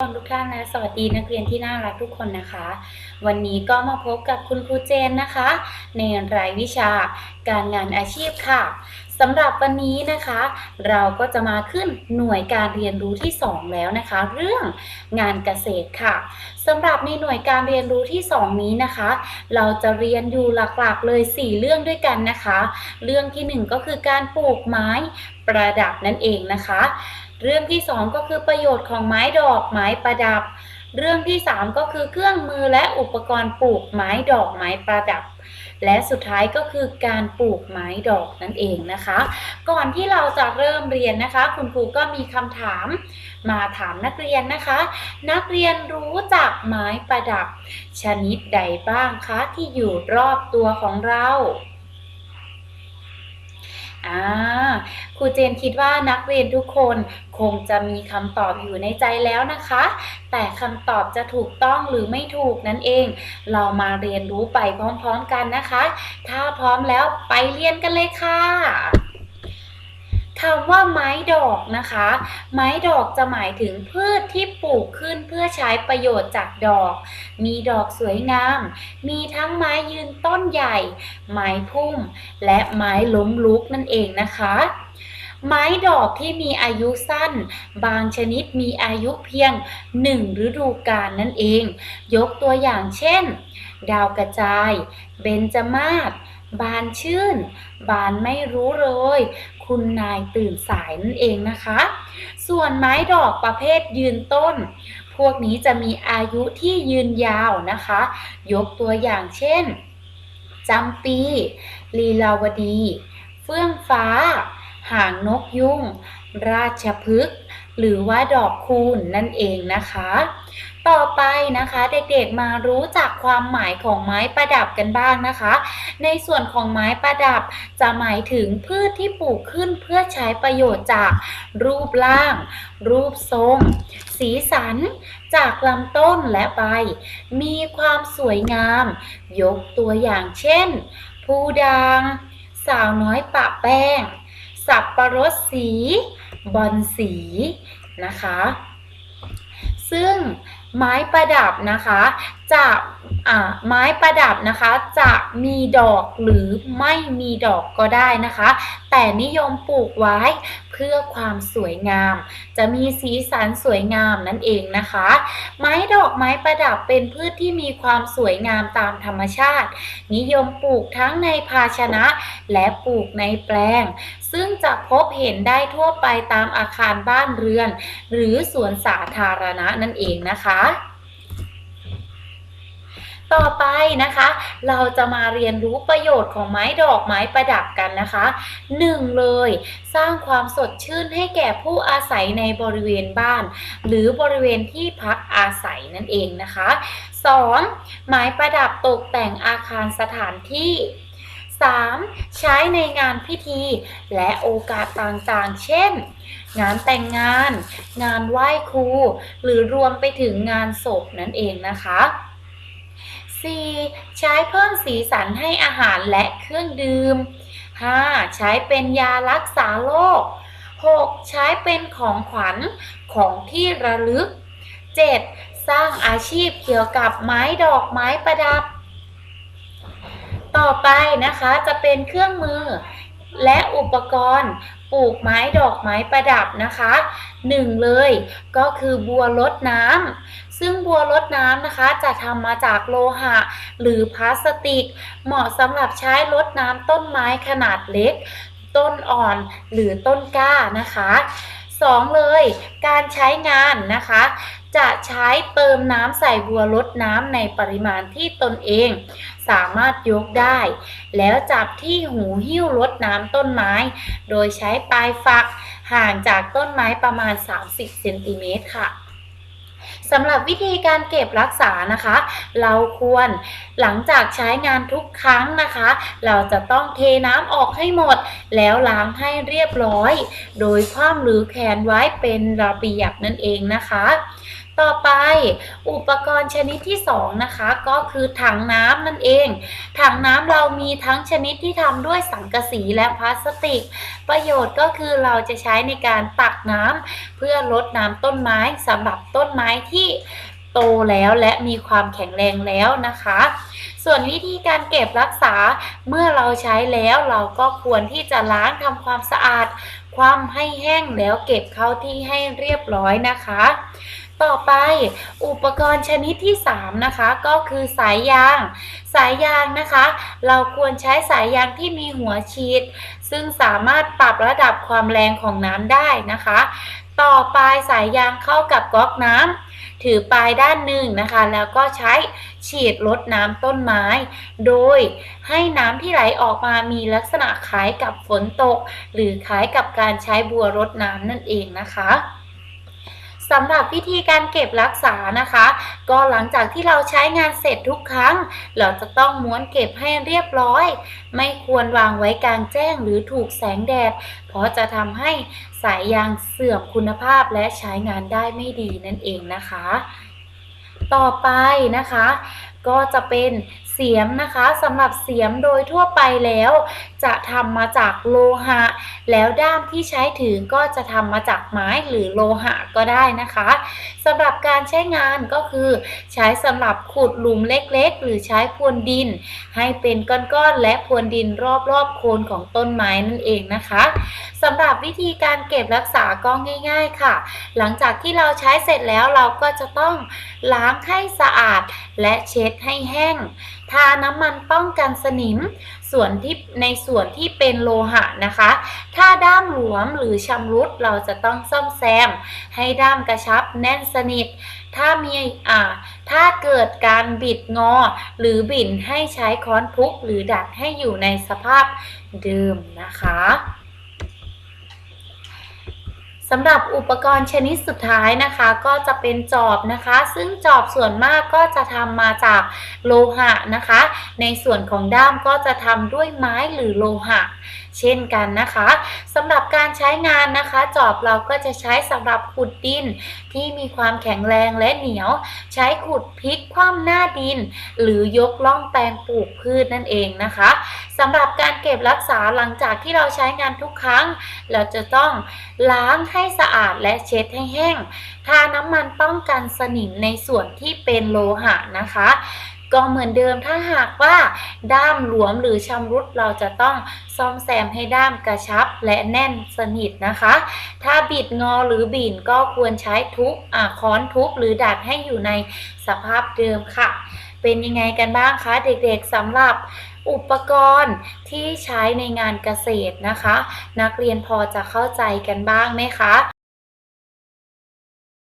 ทุกท่านและสวัสดีนักเรียนที่น่ารักทุกคนนะคะ วันนี้ก็มาพบกับคุณครูเจนนะคะ ในรายวิชาการงานอาชีพค่ะสำหรับวันนี้นะคะ เราก็จะมาขึ้นหน่วยการเรียนรู้ที่ 2 แล้วนะคะ เรื่องงานเกษตรค่ะสำหรับในหน่วยการเรียนรู้ที่ 2 นี้นะคะ เราจะเรียนอยู่หลักๆเลย 4 เรื่องด้วยกันนะคะ เรื่องที่ 1 ก็คือการปลูกไม้ประดับนั่นเองนะคะ เรื่องที่ 2 ก็คือประโยชน์ของไม้ดอกไม้ประดับ เรื่องที่ 3 ก็คือเครื่องมือและอุปกรณ์ปลูกไม้ดอกไม้ประดับ และสุดท้ายก็คือการปลูกไม้ดอกนั่นเองนะคะ ก่อนที่เราจะเริ่มเรียนนะคะ คุณครูก็มีคำถามมาถามนักเรียนนะคะ นักเรียนรู้จักไม้ประดับ ชนิดใดบ้างคะที่อยู่รอบตัวของเรา อ่าครูเจนคิดว่านักเรียนทุกคนคงจะมีคำตอบอยู่ในใจแล้วนะคะ แต่คำตอบจะถูกต้องหรือไม่ถูกนั่นเอง เรามาเรียนรู้ไปพร้อมๆกันนะคะ ถ้าพร้อมแล้วไปเรียนกันเลยค่ะคำว่าไม้ดอกนะคะ ไม้ดอกจะหมายถึงพืชที่ปลูกขึ้นเพื่อใช้ประโยชน์จากดอก มีดอกสวยงาม มีทั้งไม้ยืนต้นใหญ่ ไม้พุ่ม และไม้ล้มลุกนั่นเองนะคะ ไม้ดอกที่มีอายุสั้น บางชนิดมีอายุเพียงหนึ่งฤดูกาลนั่นเอง ยกตัวอย่างเช่น ดาวกระจาย เบญจมาศบานชื่น บานไม่รู้เลย คุณนายตื่นสายนั่นเองนะคะ ส่วนไม้ดอกประเภทยืนต้น พวกนี้จะมีอายุที่ยืนยาวนะคะ ยกตัวอย่างเช่นจำปีลีลาวดี เฟื่องฟ้า หางนกยุง ราชพฤกษ์ หรือว่าดอกคูณนั่นเองนะคะ ต่อไปนะคะเด็กๆมารู้จักความหมายของไม้ประดับกันบ้างนะคะ ในส่วนของไม้ประดับจะหมายถึงพืชที่ปลูกขึ้นเพื่อใช้ประโยชน์จากรูปร่าง รูปทรง สีสัน จากลำต้นและใบ มีความสวยงาม ยกตัวอย่างเช่นผู้ดาง สาวน้อยปะแป้ง สับประรดสี บอลสีนะคะ ซึ่งไม้ประดับนะคะ จะอ่าไม้ประดับนะคะ จะมีดอกหรือไม่มีดอกก็ได้นะคะ แต่นิยมปลูกไว้เพื่อความสวยงาม จะมีสีสันสวยงามนั่นเองนะคะ ไม้ดอกไม้ประดับเป็นพืชที่มีความสวยงามตามธรรมชาติ นิยมปลูกทั้งในภาชนะและปลูกในแปลง ซึ่งจะพบเห็นได้ทั่วไปตามอาคารบ้านเรือน หรือสวนสาธารณะนั่นเองนะคะ ต่อไปนะคะ เราจะมาเรียนรู้ประโยชน์ของไม้ดอกไม้ประดับกันนะคะหนึ่งเลย สร้างความสดชื่นให้แก่ผู้อาศัยในบริเวณบ้าน หรือบริเวณที่พักอาศัยนั่นเองนะคะ 2. ไม้ประดับตกแต่งอาคารสถานที่ 3. ใช้ในงานพิธีและโอกาสต่างๆ เช่น งานแต่งงาน งานไหว้ครู หรือรวมไปถึงงานศพนั่นเองนะคะ 4. ใช้เพิ่มสีสันให้อาหารและเครื่องดื่ม 5. ใช้เป็นยารักษาโรค 6. ใช้เป็นของขวัญของที่ระลึก 7. สร้างอาชีพเกี่ยวกับไม้ดอกไม้ประดับ ต่อไปนะคะจะเป็นเครื่องมือและอุปกรณ์ ปลูกไม้ดอกไม้ประดับนะคะหนึ่งเลยก็คือบัวลดน้ำซึ่งบัวลดน้ำนะคะจะทำมาจากโลหะ หรือพลาสติก เหมาะสำหรับใช้ลดน้ำต้นไม้ขนาดเล็ก ต้นอ่อนหรือต้นกล้านะคะ สองเลย การใช้งานนะคะ จะใช้เติมน้ำใส่บัวลดน้ำในปริมาณที่ตนเอง สามารถยกได้ แล้วจับที่หูหิ้วลดน้ำต้นไม้ โดยใช้ปลายฝักห่างจากต้นไม้ประมาณ 30เซนติเมตรค่ะ สำหรับวิธีการเก็บรักษานะคะ เราควรหลังจากใช้งานทุกครั้งนะคะ เราจะต้องเทน้ำออกให้หมด แล้วล้างให้เรียบร้อย โดยคว่ำหรือแขนไว้เป็นระเบียบนั่นเองนะคะ ต่อไปอุปกรณ์ชนิดที่สองนะคะก็คือถังน้ำนั่นเอง ถังน้ำเรามีทั้งชนิดที่ทำด้วยสังกะสีและพลาสติก ประโยชน์ก็คือเราจะใช้ในการตักน้ำเพื่อลดน้ำต้นไม้สำหรับต้นไม้ที่โตแล้วและมีความแข็งแรงแล้วนะคะ ส่วนวิธีการเก็บรักษาเมื่อเราใช้แล้วเราก็ควรที่จะล้างทำความสะอาด ความให้แห้งแล้วเก็บเข้าที่ให้เรียบร้อยนะคะ ต่อไปอุปกรณ์ชนิดที่ 3 นะคะก็คือสายยาง สายยางนะคะ เราควรใช้สายยางที่มีหัวฉีด ซึ่งสามารถปรับระดับความแรงของน้ำได้นะคะ ต่อปลายสายยางเข้ากับก๊อกน้ำถือปลายด้านหนึ่งนะคะ แล้วก็ใช้ฉีดลดน้ำต้นไม้ โดยให้น้ำที่ไหลออกมามีลักษณะคล้ายกับฝนตก หรือคล้ายกับการใช้บัวรดน้ำนั่นเองนะคะ สำหรับวิธีการเก็บรักษานะคะ ก็หลังจากที่เราใช้งานเสร็จทุกครั้ง เราจะต้องม้วนเก็บให้เรียบร้อย ไม่ควรวางไว้กลางแจ้งหรือถูกแสงแดด เพราะจะทำให้สายยางเสื่อมคุณภาพและใช้งานได้ไม่ดีนั่นเองนะคะ ต่อไปนะคะ ก็จะเป็น เสียมนะคะสำหรับเสียมโดยทั่วไปแล้ว จะทำมาจากโลหะ แล้วด้ามที่ใช้ถือก็จะทำมาจากไม้หรือโลหะก็ได้นะคะสำหรับการใช้งานก็คือ ใช้สำหรับขุดหลุมเล็กๆ หรือใช้พรวนดิน ให้เป็นก้อนๆและพรวนดินรอบๆโคนของต้นไม้นั่นเองนะคะสำหรับวิธีการเก็บรักษาก็ง่าย ๆค่ะ หลังจากที่เราใช้เสร็จแล้วเราก็จะต้องล้างให้สะอาดและเช็ดให้แห้งทาน้ำมันป้องกันสนิม ส่วนที่ในส่วนที่เป็นโลหะนะคะ ถ้าด้ามหลวมหรือชำรุดเราจะต้องซ่อมแซม ให้ด้ามกระชับแน่นสนิท ถ้ามีอ่าถ้าเกิดการบิดงอ หรือบิ่นให้ใช้ค้อนทุบหรือดัดให้อยู่ในสภาพเดิมนะคะ สำหรับอุปกรณ์ชนิดสุดท้ายนะคะก็จะเป็นจอบนะคะ ซึ่งจอบส่วนมากก็จะทำมาจากโลหะนะคะ ในส่วนของด้ามก็จะทำด้วยไม้หรือโลหะเช่นกันนะคะสำหรับการใช้งานนะคะ จอบเราก็จะใช้สำหรับขุดดิน ที่มีความแข็งแรงและเหนียว ใช้ขุดพลิกคว่ำหน้าดิน หรือยกล่องแปลงปลูกพืชนั่นเองนะคะสำหรับการเก็บรักษาหลังจากที่เราใช้งานทุกครั้ง เราจะต้องล้างให้สะอาดและเช็ดให้แห้งทาน้ำมันป้องกันสนิมในส่วนที่เป็นโลหะนะคะ ก็เหมือนเดิมถ้าหากว่าด้ามหลวมหรือชำรุดเราจะต้องซ่อมแซมให้ด้ามกระชับและแน่นสนิทนะคะ ถ้าบิดงอหรือบินก็ควรใช้ทุบอ่าค้อนทุบหรือดัดให้อยู่ในสภาพเดิมค่ะ เป็นยังไงกันบ้างคะเด็กๆสำหรับอุปกรณ์ที่ใช้ในงานเกษตรนะคะ นักเรียนพอจะเข้าใจกันบ้างไหมคะ